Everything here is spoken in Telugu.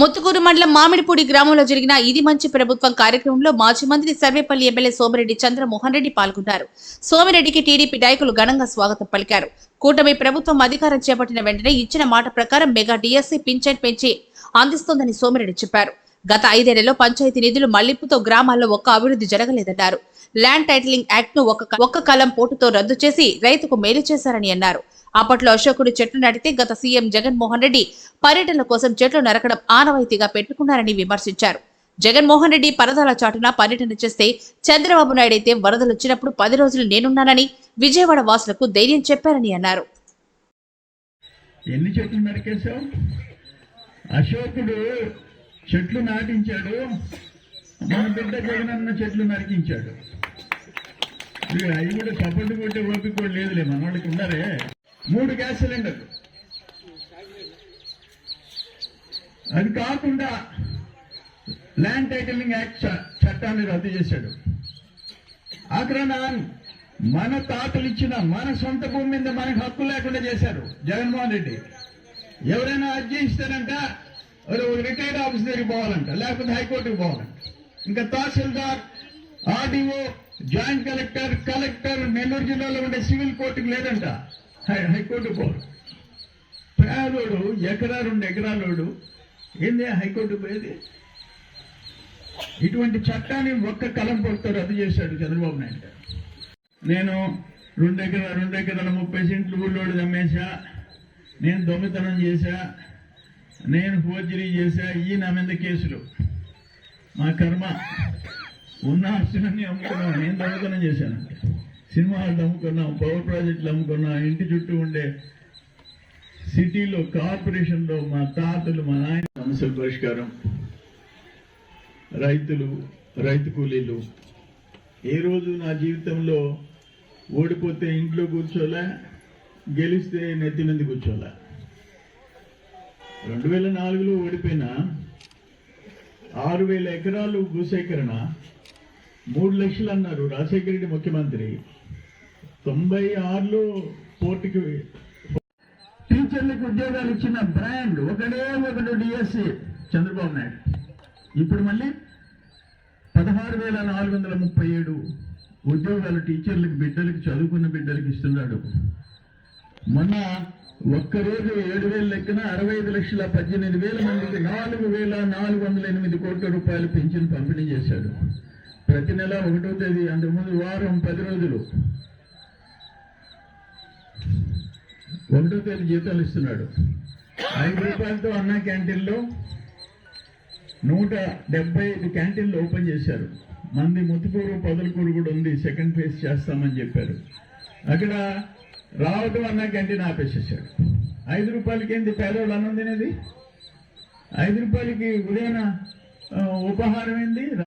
ముత్తుకూరు మండలం మామిడిపూడి గ్రామంలో జరిగిన ఇది మంచి ప్రభుత్వం కార్యక్రమంలో మాజీ మంత్రి సర్వేపల్లి ఎమ్మెల్యే సోమిరెడ్డి చంద్రమోహన్ రెడ్డి పాల్గొన్నారు. సోమిరెడ్డికి టీడీపీ నాయకులు ఘనంగా స్వాగతం పలికారు. కూటమి ప్రభుత్వం అధికారం చేపట్టిన వెంటనే ఇచ్చిన మాట ప్రకారం మెగా డిఎస్సీ పింఛన్ పెంచి అందిస్తోందని సోమిరెడ్డి చెప్పారు. గత ఐదేళ్ళలో పంచాయతీ నిధులు మళ్ళింపుతో గ్రామాల్లో ఒక్క అభివృద్ధి జరగలేదన్నారు. ల్యాండ్ టైటిలింగ్ యాక్ట్ను ఒక్క కలం పోటుతో రద్దు చేసి రైతుకు మేలు చేశారని అన్నారు. అప్పట్లో అశోకుడు చెట్లు నాటితే గత సీఎం జగన్మోహన్ రెడ్డి పర్యటనల కోసం చెట్లు నరకడం ఆనవాయితీగా పెట్టుకున్నారని విమర్శించారు. జగన్మోహన్ రెడ్డి పరదాల చాటున పర్యటన చేస్తే చంద్రబాబు నాయుడు అయితే వరదలు వచ్చినప్పుడు పది రోజులు నేనున్నానని విజయవాడ వాసులకు ధైర్యం చెప్పారని అన్నారు. ఎన్ని చెట్లు నరికేశావు? అశోకుడు చెట్లు నాటించాడు. మన బిడ్డ జగనన్న చెట్లు నరికించాడు. అవి కూడా సపోర్ట్ కొట్టే ఓపిక కూడా లేదులే మన వాళ్ళకి ఉన్నారే. మూడు గ్యాస్ సిలిండర్లు. అది కాకుండా ల్యాండ్ టైటిలింగ్ యాక్ట్ చట్టాన్ని రద్దు చేశాడు. ఆగ్రహణ మన తాతలు ఇచ్చిన మన సొంత భూమి మీద మనకు హక్కు లేకుండా చేశారు జగన్మోహన్ రెడ్డి. ఎవరైనా అర్జీ ఇస్తారంట రిటైర్డ్ ఆఫీస్ దగ్గరికి పోవాలంట లేకపోతే హైకోర్టుకి పోవాలంట. ఇంకా తహసీల్దార్ RDO joint collector collector Nellore జిల్లాలో ఉండే సివిల్ కోర్టుకి లేదంట. హై- హైకోర్టు పోవాలి. పేదోడు ఎకరా రెండు ఎకరాలోడు ఏంది హైకోర్టు పోయేది? ఇటువంటి చట్టాన్ని ఒక్క కలం పొడితో రద్దు చేశాడు చంద్రబాబు నాయుడు గారు. నేను రెండు ఎకరా రెండు ఎకరాల ముప్పై సెంట్లు ఊళ్ళోడు అమ్మేశా నేను దొంగతనం చేశా నేను ఫోర్జరీ చేశా ఈ నా మీద కేసులు. మా కర్మ. ఉన్న ఆస్తులన్నీ అమ్ముకున్నాను నేను దొంగతనం చేశానంటే. సినిమా అమ్ముకున్నాం పవర్ ప్రాజెక్టులు అమ్ముకున్నాం ఇంటి చుట్టూ ఉండే సిటీలో కార్పొరేషన్లో మా తాతలు మా నాయన సమస్యల పరిష్కారం. రైతులు రైతు కూలీలు. ఏ రోజు నా జీవితంలో ఓడిపోతే ఇంట్లో కూర్చోలే గెలిస్తే నెత్తి మీద కూర్చోలే. రెండు వేల నాలుగులో ఓడిపోయిన ఆరు వేల ఎకరాలు భూసేకరణ మూడు లక్షలు అన్నారు. రాజశేఖర రెడ్డి ముఖ్యమంత్రి. తొంభై ఆరులో పోర్టుకి టీచర్లకు ఉద్యోగాలు ఇచ్చిన బ్రాండ్ ఒకడే ఒకడు డిఎస్సి చంద్రబాబు నాయుడు. ఇప్పుడు మళ్ళీ పదహారు వేల నాలుగు వందల ముప్పై ఏడు ఉద్యోగాలు టీచర్లకు బిడ్డలకు చదువుకున్న బిడ్డలకు ఇస్తున్నాడు. మొన్న ఒక్కరోజు ఏడు వేల లెక్కన అరవై ఐదు లక్షల పద్దెనిమిది వేల మందికి నాలుగు వేల నాలుగు వందల ఎనిమిది కోట్ల రూపాయలు పెన్షన్ పంపిణీ చేశాడు. ప్రతి నెల ఒకటో తేదీ అంతకుముందు వారం పది రోజులు. ఒకటో తేదీ జీతాలు ఇస్తున్నాడు. ఐదు రూపాయలతో అన్న క్యాంటీన్లో నూట డెబ్బై ఐదు క్యాంటీన్లు ఓపెన్ చేశారు. మంది ముత్తుకూరు పొదలకూరు కూడా ఉంది సెకండ్ ఫేజ్ చేస్తామని చెప్పారు. అక్కడ రావటం అన్న క్యాంటీన్ ఆపేసేసాడు. ఐదు రూపాయలకి ఏంది? పేదవాళ్ళు అన్నం తినేది? ఐదు రూపాయలకి ఉదయం ఉపహారం ఏంది?